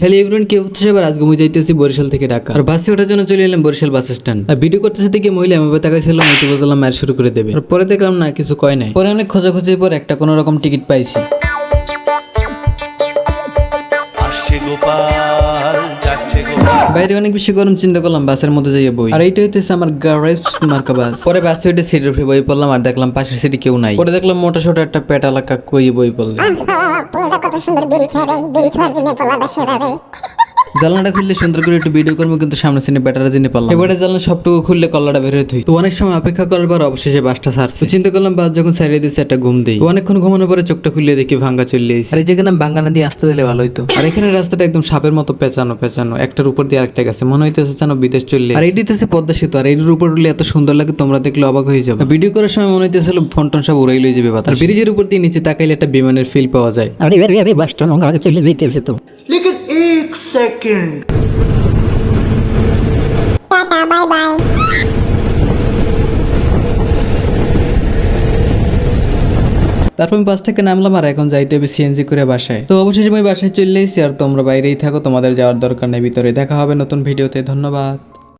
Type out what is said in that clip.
Hello everyone কে হচ্ছে এবার আজকে মুই যাইতেছি বরিশাল থেকে ঢাকা। আর বাসে ওঠার জন্য চলে এলাম বরিশাল বাস স্ট্যান্ড আর ভিডিও করতেছে দেখে মহিলা আমি তাকাইছিলাম হয়তো বুঝলাম মার শুরু করে দেবে। আর পরে দেখলাম না কিছু কয় নাই। পরে অনেক খোঁজাখুঁজির পর একটা কোনো রকম টিকিট পাইছি। আসছে গোপাল যাচ্ছে গোপাল। বাইরে অনেক বেশি গরম চিন্তা করলাম বাসের মধ্যে যাইয়ে বই। আর এইটা হইতেছে আমার গারেজ মার্কা বাস পরে বাসে উঠে সিটের উপরে বই পড়লাম আর দেখলাম পাশের সিটে কেউ নাই। পরে দেখলাম মোটা সোটা একটা পেটালা কাকুই বই পড়লাম yaşımdır birikmedi Birikmez ilmin falan beşere değil. জানলাটা খুললে সুন্দর করে একটু ভিডিও করব কিন্তু সামনে সিনে ব্যাটারা জিনে পারলাম এবারে জানলা সবটুকু খুললে কল্লাটা বের হয়ে তো অনেক সময় অপেক্ষা করার পর অবশেষে বাসটা ছাড়ছে তো চিন্তা করলাম বাস যখন সাইডে দিচ্ছে একটা ঘুম দেই। অনেকক্ষণ ঘুমানোর পরে চোখটা খুললে দেখি ভাঙ্গা চলে এসে আর এই যেখানে ভাঙ্গানা দিয়ে আসতে দিলে ভালো হইতো। আর এখানে রাস্তাটা একদম সাপের মতো পেঁচানো পেঁচানো। একটার উপর দিয়ে আরেকটা গেছে। মনে হইতেছে যেন বিদেশ চললে আর এইটি হচ্ছে পদ্মা সেতু আর এইটির উপর উঠলে এত সুন্দর লাগে তোমরা দেখলে অবাক হয়ে যাবে। ভিডিও করার সময় মনে হইতেছিল ফোন টোন সব উড়াই লই যাবে বাতাস। ব্রিজের উপর দিয়ে নিচে তাকাইলে একটা বিমানের ফিল পাওয়া যায়। আরে আরে আরে বাসটা লঙ্কা চলে যেতেছে তো। টাটা বাই বাই তারপর আমি বাস থেকে নামলাম আর এখন যাইতে হবে সিএনজি করে বাসায়। তো অবশেষে আমি বাসায় চলে এসেছি আর তোমরা বাইরেই থাকো তোমাদের যাওয়ার দরকার নেই ভিতরে দেখা হবে নতুন ভিডিওতে। ধন্যবাদ।